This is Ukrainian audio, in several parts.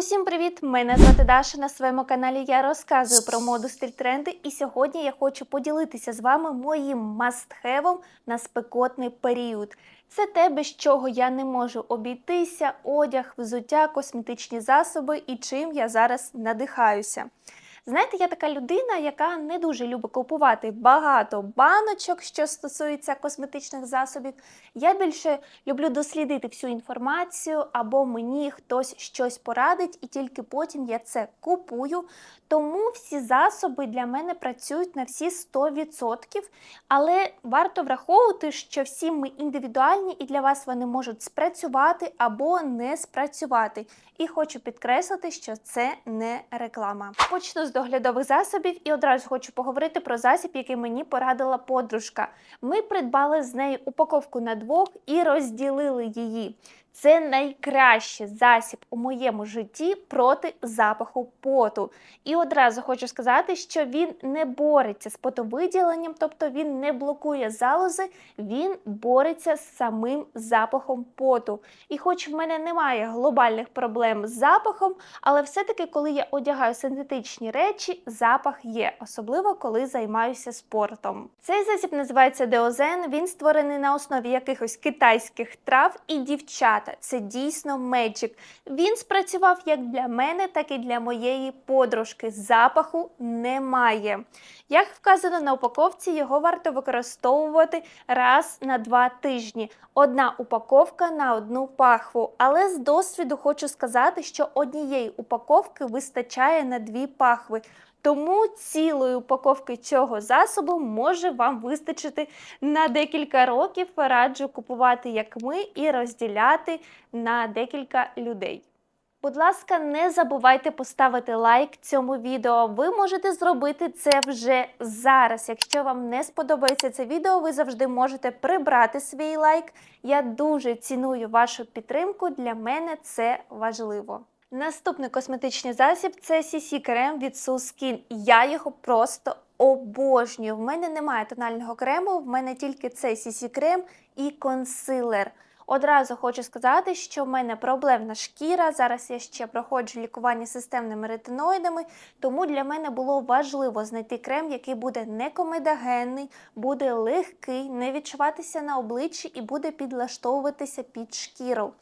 Усім привіт! Мене звати Даша. На своєму каналі я розказую про моду стиль тренди. І сьогодні я хочу поділитися з вами моїм мастхевом на спекотний період. Це те, без чого я не можу обійтися, одяг, взуття, косметичні засоби і чим я зараз надихаюся. Знаєте, я така людина, яка не дуже любить купувати багато баночок, що стосується косметичних засобів. Я більше люблю дослідити всю інформацію, або мені хтось щось порадить, і тільки потім я це купую. Тому всі засоби для мене працюють на всі 100%. Але варто враховувати, що всі ми індивідуальні, і для вас вони можуть спрацювати або не спрацювати. І хочу підкреслити, що це не реклама. Почну з доглядових засобів і одразу хочу поговорити про засіб, який мені порадила подружка. Ми придбали з нею упаковку на двох і розділили її. Це найкращий засіб у моєму житті проти запаху поту. І одразу хочу сказати, що він не бореться з потовиділенням, тобто він не блокує залози, він бореться з самим запахом поту. І хоч в мене немає глобальних проблем з запахом, але все-таки, коли я одягаю синтетичні речі, запах є, особливо коли займаюся спортом. Цей засіб називається Деозен. Він створений на основі якихось китайських трав і дівчата. Це дійсно меджик. Він спрацював як для мене, так і для моєї подружки. Запаху немає. Як вказано на упаковці, його варто використовувати раз на два тижні. Одна упаковка на одну пахву. Але з досвіду хочу сказати, що однієї упаковки вистачає на дві пахви. Тому цілої упаковки цього засобу може вам вистачити на декілька років. Раджу купувати як ми і розділяти на декілька людей. Будь ласка, не забувайте поставити лайк цьому відео. Ви можете зробити це вже зараз. Якщо вам не сподобається це відео, ви завжди можете прибрати свій лайк. Я дуже ціную вашу підтримку. Для мене це важливо. Наступний косметичний засіб це CC крем від Skin. Я його просто обожнюю. В мене немає тонального крему, в мене тільки цей CC крем і консилер. Одразу хочу сказати, що в мене проблемна шкіра. Зараз я ще проходжу лікування системними ретиноїдами, тому для мене було важливо знайти крем, який буде не комедогенний, буде легкий, не відчуватися на обличчі і буде підлаштовуватися під шкіру.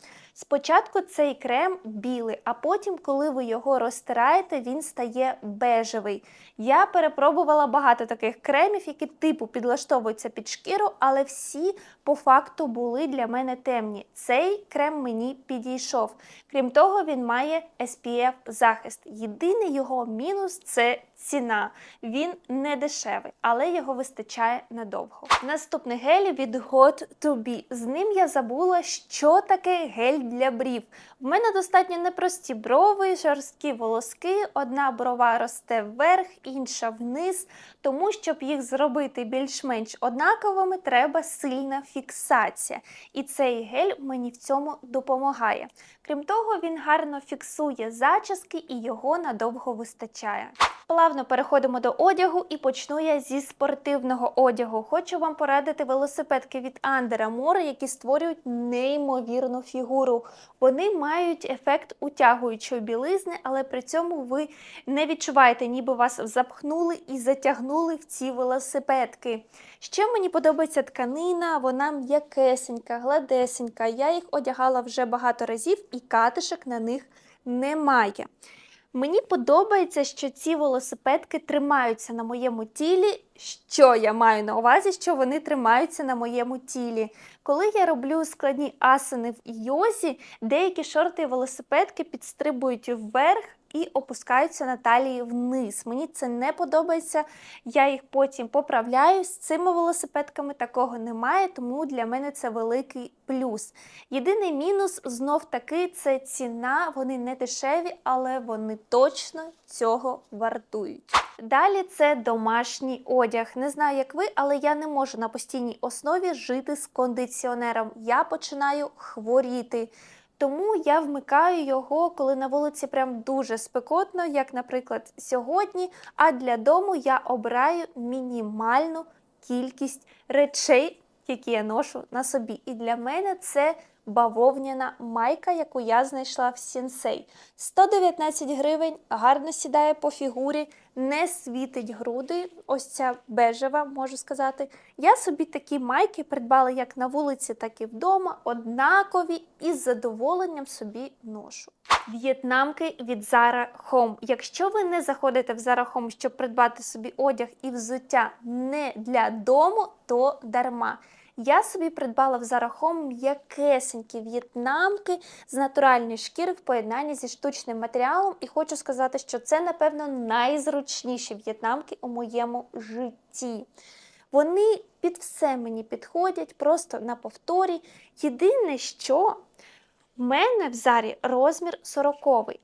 Спочатку цей крем білий, а потім, коли ви його розтираєте, він стає бежевий. Я перепробувала багато таких кремів, які типу підлаштовуються під шкіру, але всі по факту були для мене темні. Цей крем мені підійшов. Крім того, він має SPF захист. Єдиний його мінус це ціна. Він не дешевий, але його вистачає надовго. Наступний гель від Got to Be. З ним я забула, що таке гель для брів. В мене достатньо непрості брови, жорсткі волоски. Одна брова росте вверх, інша вниз. Тому, щоб їх зробити більш-менш однаковими, треба сильна фіксація. І цей гель мені в цьому допомагає. Крім того, він гарно фіксує зачіски і його надовго вистачає. Плавно переходимо до одягу і почну я зі спортивного одягу. Хочу вам порадити велосипедки від Under Armour, які створюють неймовірну фігуру. Вони мають ефект утягуючої білизни, але при цьому ви не відчуваєте, ніби вас запхнули і затягнули в ці велосипедки. Ще мені подобається тканина, вона м'якесенька, гладесенька. Я їх одягала вже багато разів і катишок на них немає. Мені подобається, що ці велосипедки тримаються на моєму тілі. Що я маю на увазі, що вони тримаються на моєму тілі. Коли я роблю складні асани в йозі, деякі шорти і велосипедки підстрибують вверх і опускаються на талії вниз. Мені це не подобається. Я їх потім поправляю. З цими велосипедками такого немає, тому для мене це великий плюс. Єдиний мінус знов таки це ціна. Вони не дешеві, але вони точно цього вартують. Далі це домашній одяг. Не знаю, як ви, але я не можу на постійній основі жити з кондиціонером. Я починаю хворіти. Тому я вмикаю його, коли на вулиці прям дуже спекотно, як, наприклад, сьогодні. А для дому я обираю мінімальну кількість речей, які я ношу на собі. І для мене це бавовняна майка, яку я знайшла в Сінсей. 119 гривень, гарно сідає по фігурі, не світить груди. Ось ця бежева, можу сказати. Я собі такі майки придбала як на вулиці, так і вдома, однакові і з задоволенням собі ношу. В'єтнамки від Zara Home. Якщо ви не заходите в Zara Home, щоб придбати собі одяг і взуття не для дому, то дарма. Я собі придбала в зарахом м'якесенькі в'єтнамки з натуральної шкіри в поєднанні зі штучним матеріалом. І хочу сказати, що це, напевно, найзручніші в'єтнамки у моєму житті. Вони під все мені підходять, просто на повторі. Єдине, що в мене в зарі розмір 40,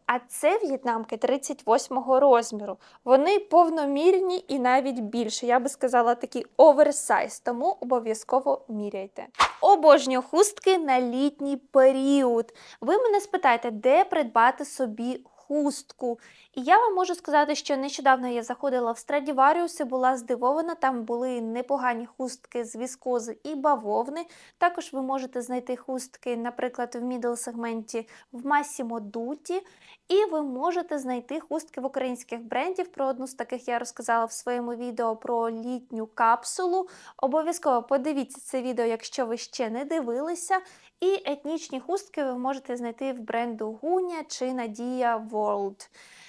а це в'єтнамки 38 розміру. Вони повномірні і навіть більше. Я би сказала, такий оверсайз, тому обов'язково міряйте. Обожнюю хустки на літній період. Ви мене спитаєте, де придбати собі хустку. І я вам можу сказати, що нещодавно я заходила в Страдіваріус і була здивована. Там були непогані хустки з віскози і бавовни. Також ви можете знайти хустки, наприклад, в мідл сегменті в Massimo Dutti. І ви можете знайти хустки в українських брендів. Про одну з таких я розказала в своєму відео про літню капсулу. Обов'язково подивіться це відео, якщо ви ще не дивилися. І етнічні хустки ви можете знайти в бренду Гуня чи Надія World.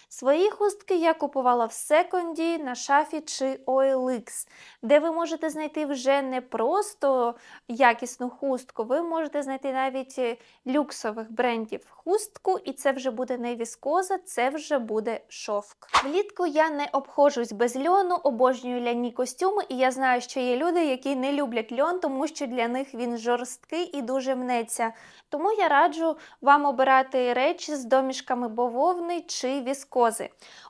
Свої хустки я купувала в секонді, на шафі чи OLX, де ви можете знайти вже не просто якісну хустку, ви можете знайти навіть е, люксових брендів хустку, і це вже буде не віскоза, це вже буде шовк. Влітку я не обходжусь без льону, обожнюю ляні костюми, і я знаю, що є люди, які не люблять льон, тому що для них він жорсткий і дуже мнеться. Тому я раджу вам обирати речі з домішками бавовни чи віскози.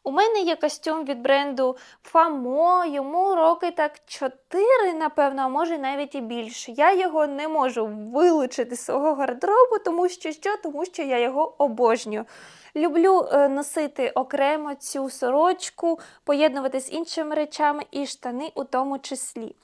У мене є костюм від бренду Famo, йому роки так 4, напевно, а може навіть і більше. Я його не можу вилучити з свого гардеробу, тому що що? Тому що я його обожнюю. Люблю е, носити окремо цю сорочку, поєднувати з іншими речами і штани у тому числі.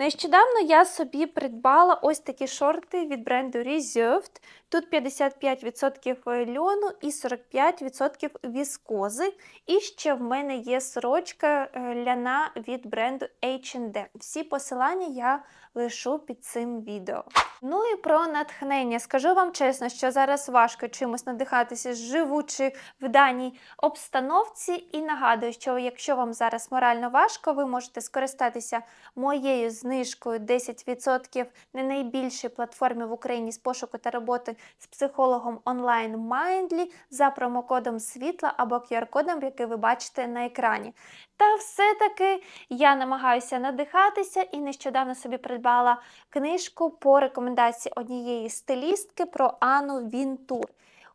Нещодавно я собі придбала ось такі шорти від бренду Reserved. Тут 55% льону і 45% віскози. І ще в мене є сорочка е, ляна від бренду H&M. Всі посилання я лишу під цим відео. Ну і про натхнення. Скажу вам чесно, що зараз важко чимось надихатися, живучи в даній обстановці. І нагадую, що якщо вам зараз морально важко, ви можете скористатися моєю знижкою 10% на найбільшій платформі в Україні з пошуку та роботи з психологом онлайн Mindly за промокодом світла або QR-кодом, який ви бачите на екрані. Та все-таки я намагаюся надихатися і нещодавно собі придбала книжку по рекомендації однієї стилістки про Анну Вінтур.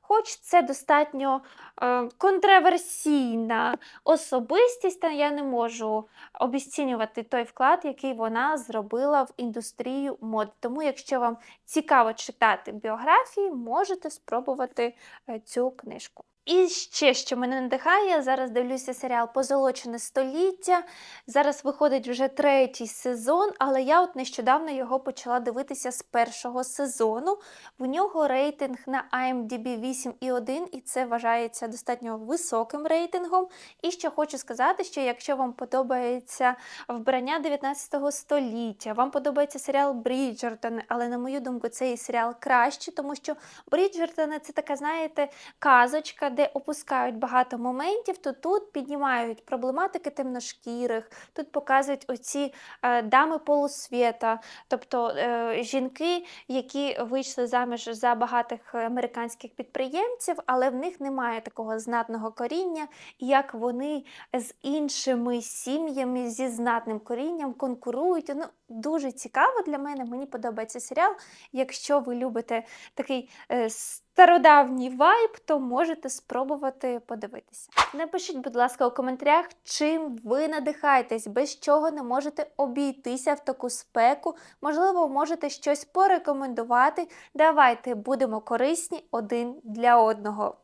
Хоч це достатньо е, контроверсійна особистість, та я не можу обіцінювати той вклад, який вона зробила в індустрію мод. Тому, якщо вам цікаво читати біографії, можете спробувати е, цю книжку. І ще, що мене надихає, зараз дивлюся серіал Позолочене століття. Зараз виходить вже третій сезон, але я от нещодавно його почала дивитися з першого сезону. В нього рейтинг на IMDb 8,1, і це вважається достатньо високим рейтингом. І що хочу сказати, що якщо вам подобається вбрання 19 століття, вам подобається серіал Бріджертон, але, на мою думку, цей серіал краще, тому що Бріджертони це така, знаєте, казочка де опускають багато моментів, то тут піднімають проблематики темношкірих, тут показують оці е, дами полусвіта, тобто е, жінки, які вийшли заміж за багатих американських підприємців, але в них немає такого знатного коріння, як вони з іншими сім'ями зі знатним корінням конкурують. Ну, Дуже цікаво для мене, мені подобається серіал. Якщо ви любите такий е, стародавній вайб, то можете спробувати подивитися. Напишіть, будь ласка, у коментарях, чим ви надихаєтесь, без чого не можете обійтися в таку спеку. Можливо, можете щось порекомендувати. Давайте будемо корисні один для одного.